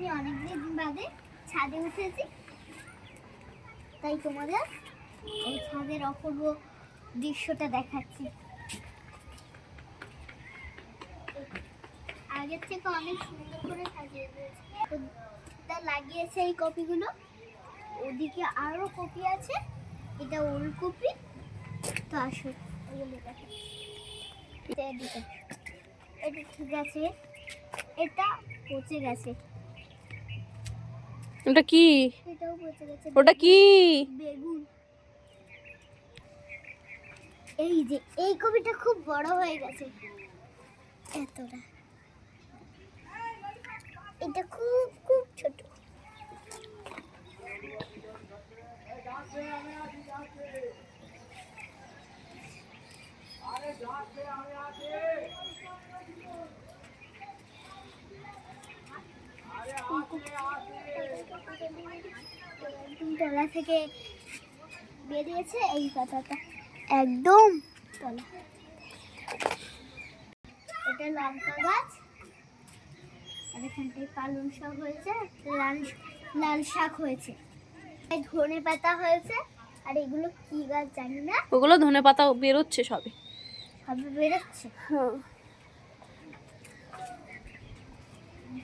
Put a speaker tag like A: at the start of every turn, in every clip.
A: আমি অনেকদিন বাদে ছাদে উঠেছি। তাই তোমাদের এই ছাদের অপূর্ব দৃশ্যটা দেখাচ্ছি। আগের থেকে অনেক সুন্দর করে সাজিয়ে দিয়েছে। তা লাগিয়েছে এই কপিগুলো। ওদিকে আরও কপি আছে। এটা ওলকপি। তো আসো এটা এটা ঠিক আছে। এটা পচে গেছে।
B: ওটা কি? ওটা কি?
A: বেগুন। এই যে এই কপিটা খুব বড় হয়ে গেছে। এতটা। এটা খুব খুব ছোট। একদম তলা থেকে বেরিয়েছে এই পাতাটা একদম। তলা। এটা লঙ্কা গাছ। আর এখানটায় পালং শাক হয়েছে লাল লাল শাক হয়েছে। ধনে পাতা হয়েছে। আর এগুলো কি গাছ জানি না।
B: ওগুলো ধনে পাতা বেরোচ্ছে সবে।
A: সবে বেরোচ্ছে। এটা বেগুন গাছ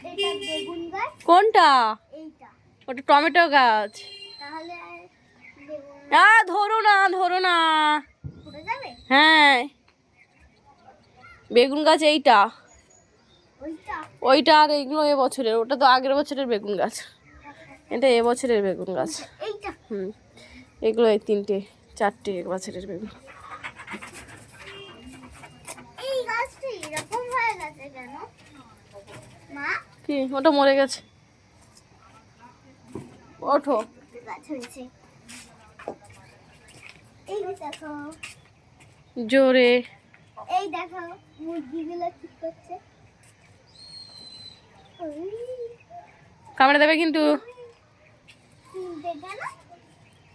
B: কোনটা? ওটা টমেটো গাছ। আ ধরো না ধরো না। হ্যাঁ। বেগুন গাছ এইটা।
A: ওইটা?
B: আর এইগুলো এ বছরের ওটা তো আগের বছরের বেগুন গাছ। এটা এ বছরের বেগুন গাছ। হুম। এগুলো এই তিনটে চারটে এক বছরের বেগুন।
A: এই গাছটা এরকম হয়ে গেছে কেন?
B: কি? ওটা মরে গেছে। ওঠো।
A: এই দেখো।
B: জোরে।
A: এই দেখো মুরগিগুলো ঠিক করছে।
B: কামড়ে দেবে কিন্তু।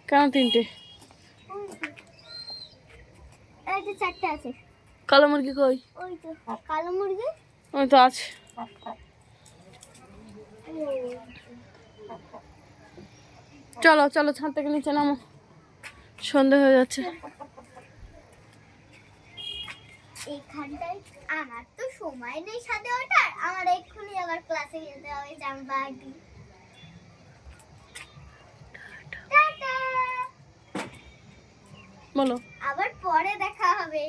A: কেন?
B: তিনটে?
A: তো। চারটে আছে।
B: কালো মুরগি কই?
A: কালো মুরগি।
B: ওই তো আছে। চলো চলো ছাদ থেকে নিচে নামো। সন্ধে হয়ে যাচ্ছে।
A: এখানটায় আমার তো সময় নেই সাথে ওঠার। আমার এক্ষুনি আবার ক্লাসে যেতে হবে জামবাটি
B: বলো।
A: আবার পরে দেখা হবে।